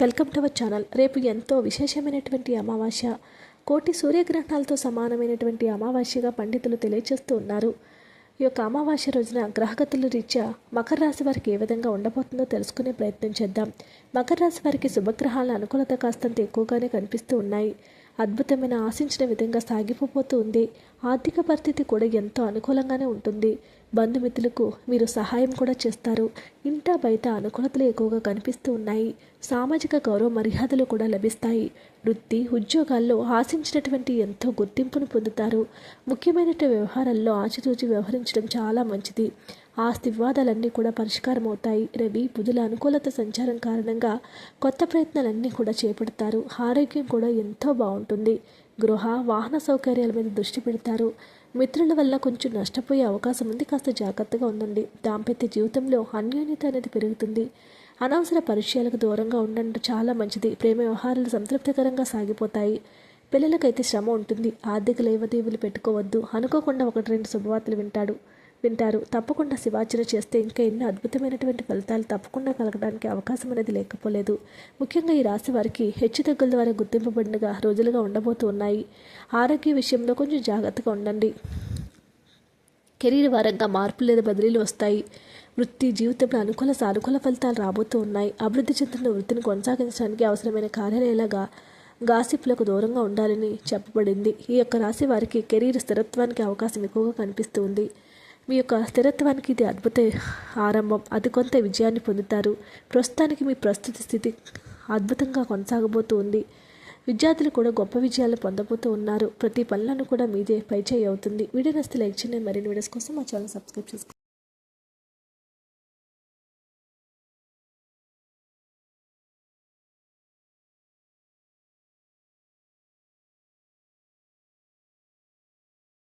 Welcome to our channel. రేపు ఎంతో విశేషమైనటువంటి అమావాస్య. కోటి సూర్యగ్రహణాలతో సమానమైనటువంటి అమావాస్యగా పండితులు తెలియజేస్తూ ఉన్నారు. ఈ యొక్క అమావాస్య రోజున గ్రహగతుల రీత్యా మకర రాశి వారికి ఏ విధంగా ఉండబోతుందో తెలుసుకునే ప్రయత్నం చేద్దాం. మకర రాశి వారికి శుభగ్రహాల అనుకూలత కాస్తంత ఎక్కువగానే కనిపిస్తూ ఉన్నాయి. అద్భుతమైన ఆశించిన విధంగా సాగిపోతూ ఉంది. ఆర్థిక పరిస్థితి కూడా ఎంతో అనుకూలంగానే ఉంటుంది. బంధుమిత్రులకు మీరు సహాయం కూడా చేస్తారు. ఇంట బయట అనుకూలతలు ఎక్కువగా కనిపిస్తూ ఉన్నాయి. సామాజిక గౌరవ మర్యాదలు కూడా లభిస్తాయి. వృత్తి ఉద్యోగాల్లో ఆశించినటువంటి ఎంతో గుర్తింపును పొందుతారు. ముఖ్యమైన వ్యవహారాల్లో ఆచితూచి వ్యవహరించడం చాలా మంచిది. ఆస్తి వివాదాలన్నీ కూడా పరిష్కారం అవుతాయి. రవి బుధుల అనుకూలత సంచారం కారణంగా కొత్త ప్రయత్నాలన్నీ కూడా చేపడతారు. ఆరోగ్యం కూడా ఎంతో బాగుంటుంది. గృహ వాహన సౌకర్యాల మీద దృష్టి పెడతారు. మిత్రుల వల్ల కొంచెం నష్టపోయే అవకాశం ఉంది. కాస్త జాగ్రత్తగా ఉండండి. దాంపత్య జీవితంలో అన్యోన్యత అనేది పెరుగుతుంది. అనవసర పరిచయాలకు దూరంగా ఉండడం. చాలా మంచిది. ప్రేమ వ్యవహారాలు సంతృప్తికరంగా సాగిపోతాయి. పిల్లలకైతే శ్రమ ఉంటుంది. ఆర్థిక లేవదేవులు పెట్టుకోవద్దు. అనుకోకుండా ఒకటి రెండు శుభవార్తలు వింటాడు. వింటారు. తప్పకుండా శివార్చన చేస్తే ఇంకా ఎన్నో అద్భుతమైనటువంటి ఫలితాలు తప్పకుండా కలగడానికి అవకాశం అనేది లేకపోలేదు. ముఖ్యంగా ఈ రాశి వారికి హెచ్చు తగ్గుల ద్వారా గుర్తింపబడినగా రోజులుగా ఉండబోతూ ఉన్నాయి. ఆరోగ్య విషయంలో కొంచెం జాగ్రత్తగా ఉండండి. కెరీర్ వారంగా మార్పులు లేదా బదిలీలు వస్తాయి. వృత్తి జీవితంలో అనుకూల సానుకూల ఫలితాలు రాబోతూ ఉన్నాయి. అభివృద్ధి చెందుతున్న వృత్తిని కొనసాగించడానికి అవసరమైన కార్యాలయాలుగా గాసిప్లకు దూరంగా ఉండాలని చెప్పబడింది. ఈ యొక్క రాశి వారికి కెరీర్ స్థిరత్వానికి అవకాశం ఎక్కువగా కనిపిస్తుంది మీ యొక్క స్థిరత్వానికి ఇది అద్భుత ఆరంభం. అది కొంత విజయాన్ని పొందుతారు. ప్రస్తుతానికి మీ ప్రస్తుత స్థితి అద్భుతంగా కొనసాగబోతూ ఉంది. విద్యార్థులు కూడా గొప్ప విజయాలు పొందబోతూ ఉన్నారు. ప్రతి పనులను కూడా మీదే పైచేయి అవుతుంది. వీడియో నస్తే లైక్ చేయండి. మరిన్ని వీడియోస్ కోసం మా ఛానల్ సబ్స్క్రైబ్ చేసుకోండి.